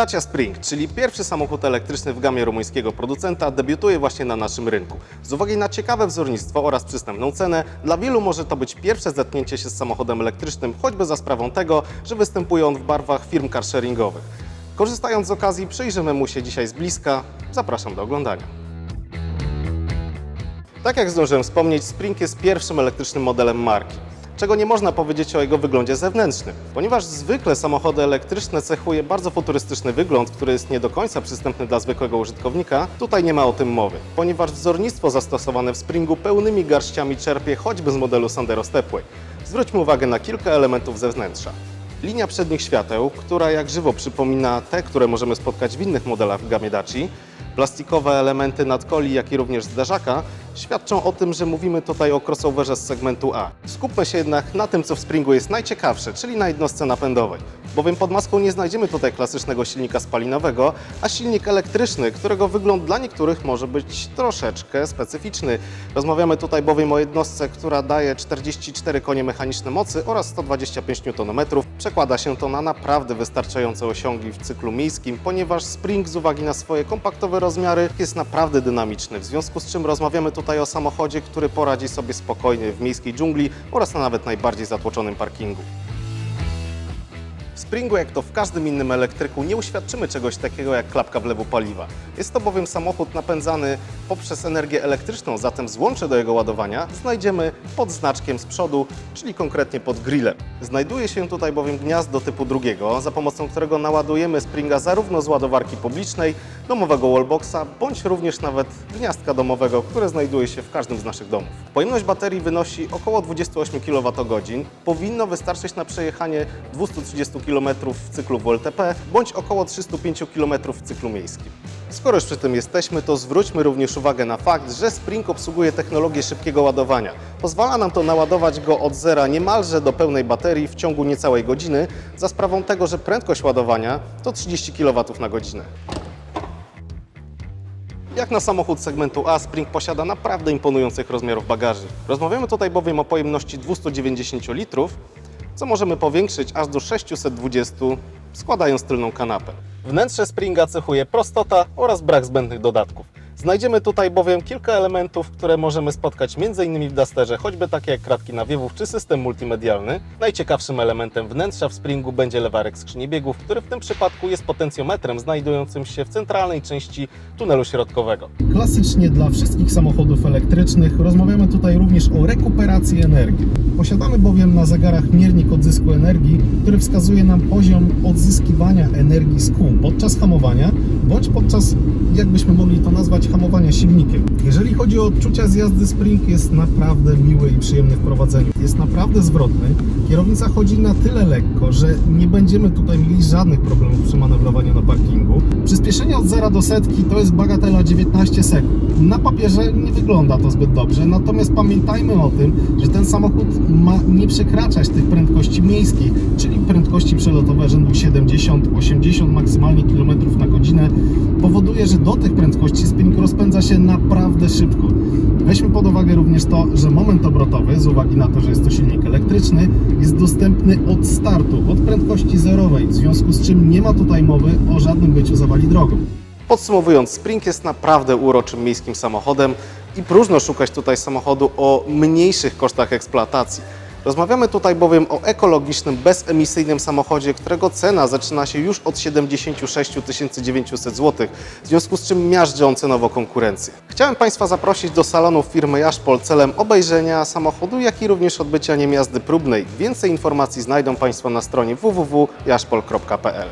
Dacia Spring, czyli pierwszy samochód elektryczny w gamie rumuńskiego producenta, debiutuje właśnie na naszym rynku. Z uwagi na ciekawe wzornictwo oraz przystępną cenę, dla wielu może to być pierwsze zetknięcie się z samochodem elektrycznym, choćby za sprawą tego, że występuje on w barwach firm carsharingowych. Korzystając z okazji, przyjrzymy mu się dzisiaj z bliska. Zapraszam do oglądania. Tak jak zdążyłem wspomnieć, Spring jest pierwszym elektrycznym modelem marki. Czego nie można powiedzieć o jego wyglądzie zewnętrznym, ponieważ zwykle samochody elektryczne cechuje bardzo futurystyczny wygląd, który jest nie do końca przystępny dla zwykłego użytkownika, tutaj nie ma o tym mowy, ponieważ wzornictwo zastosowane w Springu pełnymi garściami czerpie choćby z modelu Sandero Stepway. Zwróćmy uwagę na kilka elementów ze wnętrza. Linia przednich świateł, która jak żywo przypomina te, które możemy spotkać w innych modelach gamie Daci, plastikowe elementy nadkoli, jak i również zderzaka, świadczą o tym, że mówimy tutaj o crossoverze z segmentu A. Skupmy się jednak na tym, co w Springu jest najciekawsze, czyli na jednostce napędowej. Bowiem pod maską nie znajdziemy tutaj klasycznego silnika spalinowego, a silnik elektryczny, którego wygląd dla niektórych może być troszeczkę specyficzny. Rozmawiamy tutaj bowiem o jednostce, która daje 44 konie mechaniczne mocy oraz 125 Nm. Przekłada się to na naprawdę wystarczające osiągi w cyklu miejskim, ponieważ Spring z uwagi na swoje kompaktowe rozmiary jest naprawdę dynamiczny, w związku z czym rozmawiamy tutaj o samochodzie, który poradzi sobie spokojnie w miejskiej dżungli oraz na nawet najbardziej zatłoczonym parkingu. Springu, jak to w każdym innym elektryku, nie uświadczymy czegoś takiego jak klapka wlewu paliwa. Jest to bowiem samochód napędzany poprzez energię elektryczną, zatem złącze do jego ładowania znajdziemy pod znaczkiem z przodu, czyli konkretnie pod grillem. Znajduje się tutaj bowiem gniazdo typu drugiego, za pomocą którego naładujemy Springa zarówno z ładowarki publicznej, domowego wallboxa, bądź również nawet gniazdka domowego, które znajduje się w każdym z naszych domów. Pojemność baterii wynosi około 28 kWh. Powinno wystarczyć na przejechanie 230 km w cyklu WLTP, bądź około 305 km w cyklu miejskim. Skoro już przy tym jesteśmy, to zwróćmy również uwagę na fakt, że Spring obsługuje technologię szybkiego ładowania. Pozwala nam to naładować go od zera niemalże do pełnej baterii w ciągu niecałej godziny, za sprawą tego, że prędkość ładowania to 30 kW na godzinę. Jak na samochód segmentu A, Spring posiada naprawdę imponujących rozmiarów bagaży. Rozmawiamy tutaj bowiem o pojemności 290 litrów, co możemy powiększyć aż do 620, składając tylną kanapę. Wnętrze Springa cechuje prostota oraz brak zbędnych dodatków. Znajdziemy tutaj bowiem kilka elementów, które możemy spotkać m.in. w Dusterze, choćby takie jak kratki nawiewów czy system multimedialny. Najciekawszym elementem wnętrza w Springu będzie lewarek skrzyni biegów, który w tym przypadku jest potencjometrem znajdującym się w centralnej części tunelu środkowego. Klasycznie dla wszystkich samochodów elektrycznych rozmawiamy tutaj również o rekuperacji energii. Posiadamy bowiem na zegarach miernik odzysku energii, który wskazuje nam poziom odzyskiwania energii z kół podczas hamowania, bądź podczas, jakbyśmy mogli to nazwać, hamowania silnikiem. Jeżeli chodzi o odczucia z jazdy Spring, jest naprawdę miły i przyjemny w prowadzeniu. Jest naprawdę zwrotny. Kierownica chodzi na tyle lekko, że nie będziemy tutaj mieli żadnych problemów przy manewrowaniu na parkingu. Przyspieszenie od 0 do setki to jest bagatela 19 sekund. Na papierze nie wygląda to zbyt dobrze, natomiast pamiętajmy o tym, że ten samochód ma nie przekraczać tych prędkości miejskich, czyli prędkości przelotowe rzędu 70-80 maksymalnie km na godzinę, powoduje, że do tych prędkości spinning rozpędza się naprawdę szybko. Weźmy pod uwagę również to, że moment obrotowy, z uwagi na to, że jest to silnik elektryczny, jest dostępny od startu, od prędkości zerowej, w związku z czym nie ma tutaj mowy o żadnym byciu zawali drogą. Podsumowując, Spring jest naprawdę uroczym miejskim samochodem i próżno szukać tutaj samochodu o mniejszych kosztach eksploatacji. Rozmawiamy tutaj bowiem o ekologicznym, bezemisyjnym samochodzie, którego cena zaczyna się już od 76 900 zł, w związku z czym miażdży on cenowo konkurencję. Chciałem Państwa zaprosić do salonu firmy Jaszpol celem obejrzenia samochodu, jak i również odbycia nim próbnej. Więcej informacji znajdą Państwo na stronie www.jaszpol.pl.